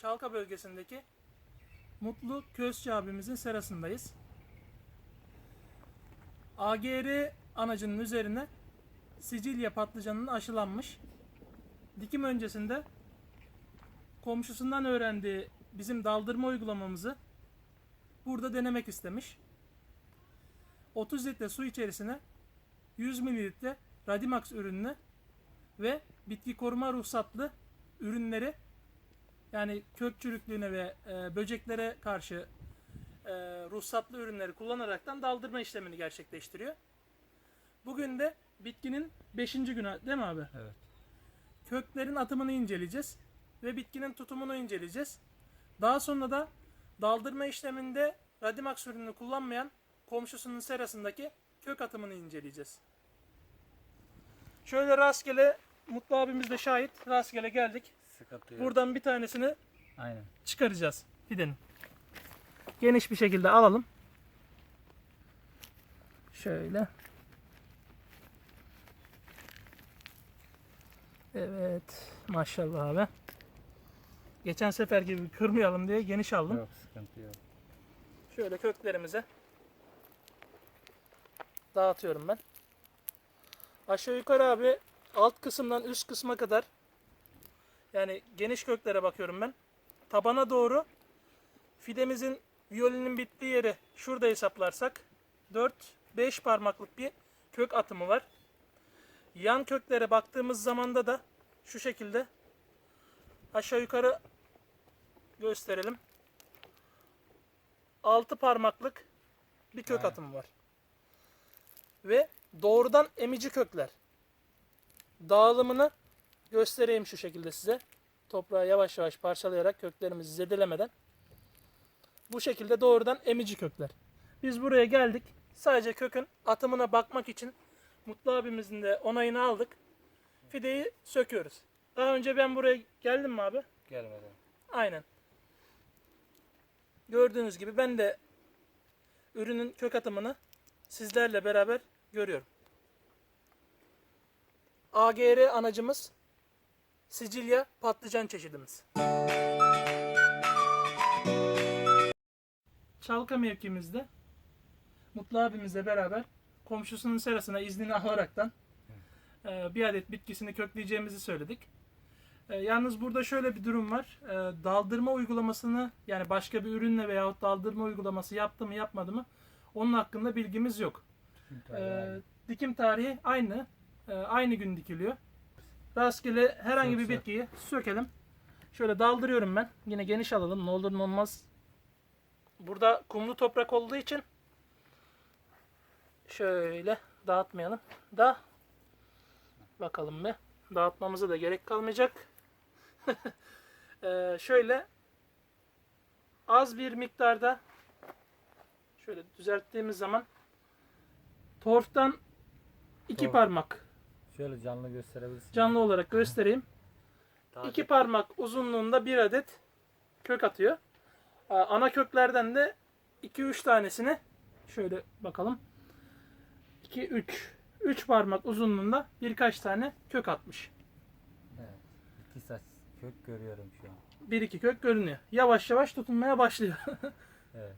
Çalka bölgesindeki Mutlu Közçü abimizin serasındayız. AGR anacının üzerine Sicilya patlıcanının aşılanmış. Dikim öncesinde komşusundan öğrendiği bizim daldırma uygulamamızı burada denemek istemiş. 30 litre su içerisine 100 mililitre Radimax ürününü ve bitki koruma ruhsatlı ürünleri yani kök çürüklüğüne ve e, böceklere karşı e, ruhsatlı ürünleri kullanaraktan daldırma işlemini gerçekleştiriyor. Bugün de bitkinin 5. günü değil mi abi? Evet. Köklerin atımını inceleyeceğiz ve bitkinin tutumunu inceleyeceğiz. Daha sonra da daldırma işleminde Radimax ürününü kullanmayan komşusunun serasındaki kök atımını inceleyeceğiz. Şöyle rastgele Mutlu abimiz de şahit. Rastgele geldik. Sıkıntı yok. Buradan bir tanesini Aynen. çıkaracağız fidenin. Geniş bir şekilde alalım. Şöyle. Evet. Maşallah abi. Geçen sefer gibi kırmayalım diye geniş aldım. Yok sıkıntı yok. Şöyle köklerimize dağıtıyorum ben. Aşağı yukarı abi alt kısımdan üst kısma kadar yani geniş köklere bakıyorum ben. Tabana doğru fidemizin violinin bittiği yeri şurada hesaplarsak 4-5 parmaklık bir kök atımı var. Yan köklere baktığımız zamanda da şu şekilde aşağı yukarı gösterelim. 6 parmaklık bir kök Aynen. atımı var. Ve doğrudan emici kökler. Dağılımını göstereyim şu şekilde size. Toprağı yavaş yavaş parçalayarak köklerimizi zedelemeden. Bu şekilde doğrudan emici kökler. Biz buraya geldik. Sadece kökün atımına bakmak için Mutlu abimizin de onayını aldık. Fideyi söküyoruz. Daha önce ben buraya geldim mi abi? Gelmeden. Aynen. Gördüğünüz gibi ben de ürünün kök atımını sizlerle beraber görüyorum. AGR anacımız Sicilya patlıcan çeşidimiz. Çalka mevkimizde Mutlu abimizle beraber komşusunun serasına iznini alaraktan e, bir adet bitkisini kökleyeceğimizi söyledik. E, Yalnız burada şöyle bir durum var. E, Daldırma uygulamasını yani başka bir ürünle veyahut daldırma uygulaması yaptı mı yapmadı mı onun hakkında bilgimiz yok. E, dikim tarihi aynı. E, aynı gün dikiliyor. Rastgele herhangi bir bitkiyi sökelim. Şöyle daldırıyorum ben. Yine geniş alalım. Ne olur ne olmaz. Burada kumlu toprak olduğu için şöyle dağıtmayalım. Da bakalım bir. Dağıtmamıza da gerek kalmayacak. Ee, şöyle az bir miktarda şöyle düzelttiğimiz zaman torftan iki Torf. parmak Şöyle canlı gösterebilirsin. canlı olarak göstereyim. Taze. İki parmak uzunluğunda bir adet kök atıyor. Ana köklerden de 2-3 tanesini şöyle bakalım. 2 3 3 parmak uzunluğunda birkaç tane kök atmış. Evet. İki saç kök görüyorum şu an. Bir iki kök görünüyor. Yavaş yavaş tutunmaya başlıyor. Evet.